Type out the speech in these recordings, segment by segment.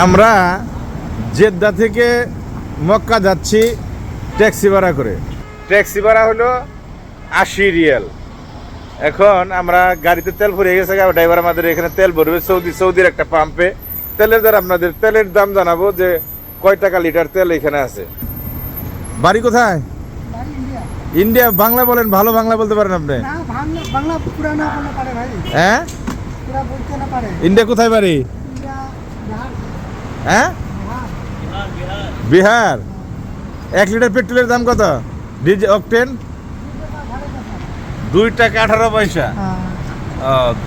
আমরা জেদ্দা থেকে মক্কা যাচ্ছি ট্যাক্সি ভাড়া করে। ট্যাক্সি ভাড়া হলো আশি রিয়াল। এখন আমরা গাড়িতে তেল ভরে গেছে ড্রাইভার আমাদের এখানে তেল ভরবে সৌদি সৌদির একটা পাম্পে। তেলের দ্বারা আপনাদের তেলের দাম জানাব যে কয় টাকা লিটার তেল এখানে আছে। বাড়ি কোথায়? ইন্ডিয়া। বাংলা বলেন ভালো বাংলা বলতে পারেন আপনি। হ্যাঁ? পুরা বলতে না পারে। ইন্ডিয়া কোথায় বাড়ি? হ্যাঁ? বিহার। এক লিটার পেট্রোলের দাম কত? Diesel octane? দুই টাকা আঠারো পয়সা। হ্যাঁ।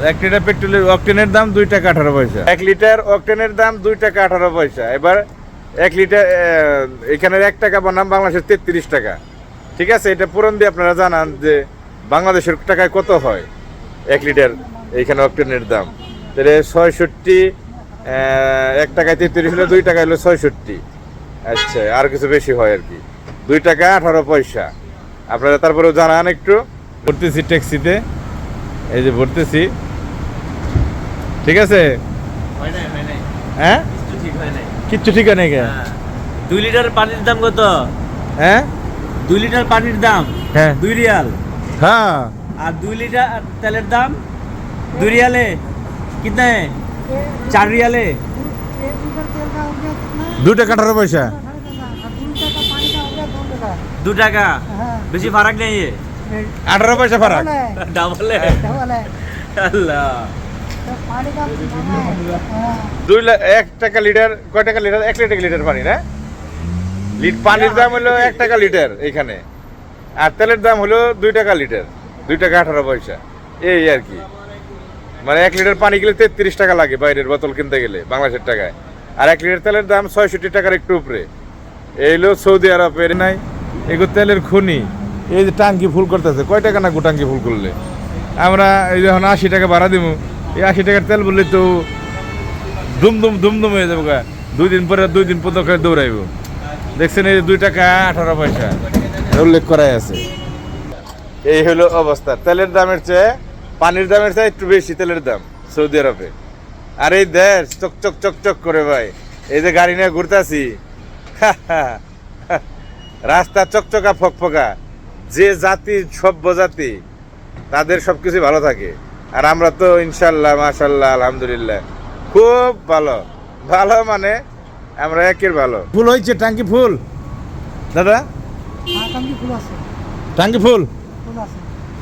এক লিটার পেট্রোলের অকটেনের দাম দুই টাকা আঠারো পয়সা। এক লিটার অকটেনের দাম দুই টাকা আঠারো পয়সা। এবার এক লিটার এখানের এক টাকা বনাম বাংলাদেশের তেত্রিশ টাকা। ঠিক আছে? এটা পূরণ দিয়ে আপনারা জানান যে বাংলাদেশের টাকায় কত হয় এক লিটার এইখানে অকটেনের দাম। তাহলে ছয়ষট্টি এক টাকায় তেত্রিশ হলে দুই টাকা হলো ছয়ষট্টি। আচ্ছা আর কিছু বেশি হয় আর কি। দুই টাকা আঠারো পয়সা। আপনারা তারপরেও জানান একটু। ভরতেছি ট্যাক্সিতে। এই যে ভরতেছি। ঠিক আছে? হয় কিছু ঠিক হয় নাই। কিচ্ছু হ্যাঁ। দুই লিটার পানির দাম কত? হ্যাঁ? দুই লিটার পানির দাম? হ্যাঁ। দুই রিয়াল? হ্যাঁ। আর দুই লিটার তেলের দাম? দুই রিয়ালে? কিতনে? চার রিয়ালে एक लीटर तेल का हो गया कितना দু টাকা আঠারো পয়সা दो टाका पानी का हो गया दो टका দু টাকা हाँ বেশি ফারাক নেই আঠারো পয়সা ফারাক डबल है ডাবল डबल है আল্লাহ तो पानी का महंगा है हाँ দুই লা- এক টাকা লিটার কয় টাকা লিটার এক লিটার লিটার পানি না লিট পানির দাম হলো এক টাকা লিটার এখানে আর তেলের দাম হলো দুই টাকা লিটার দুই টাকা আঠারো পয়সা এই আর কি মানে এক লিটার পানি গেলে তেত্রিশ টাকা লাগে বাইরের বোতল কিনতে গেলে, বাংলাদেশের টাকায়। আর এক লিটার তেলের দাম ছয়ষট্টি টাকার একটু উপরে। এই হলো সৌদি আরবের নাই এগুলো তেলের খনি। এই যে টাঙ্কি ফুল করতেছে, কয় টাকা না টাঙ্কি ফুল করলে? আমরা এই যখন আশি টাকা ভাড়া দিব এই আশি টাকার তেল বললে তো দুমদুম দুমদুম হয়ে যাব গা। দুই দিন পরে দুই দিন পর্যন্ত দৌড়াইব। দেখছেন এই দুই টাকা আঠারো পয়সা। উল্লেখ করাই আছে। এই হলো অবস্থা। তেলের দামের চেয়ে পানির দামের চাই একটু বেশি তেলের দাম সৌদি আরবে। আর এই দেশ চক চক চক চক করে ভাই। এই যে গাড়ি নিয়ে ঘুরতাছি রাস্তা চকচকা ফকফকা। যে জাতি সভ্য জাতি তাদের সব কিছু ভালো থাকে। আর আমরা তো ইনশাল্লাহ মাশাল্লাহ আলহামদুলিল্লাহ খুব ভালো। ভালো মানে আমরা একের ভালো। ফুল হয়েছে টাঙ্কি ফুল। দাদা? হ্যাঁ, টাঙ্কি ফুল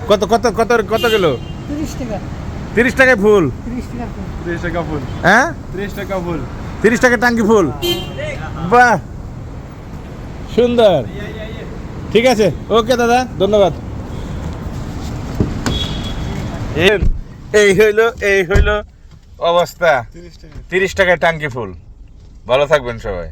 কত কত কত কত গেল তিরিশ টাকায় ফুল? 30 টাকা ফুল। ত্রিশ টাকা ফুল। হ্যাঁ? ত্রিশ টাকা ফুল। তিরিশ টাকা টাঙ্কি ফুল? বাহ! সুন্দর। ঠিক আছে। ওকে দাদা। ধন্যবাদ। এই- এই হইল এই হইল অবস্থা। তিরিশ টাকায় টাঙ্কি ফুল। ভালো থাকবেন সবাই।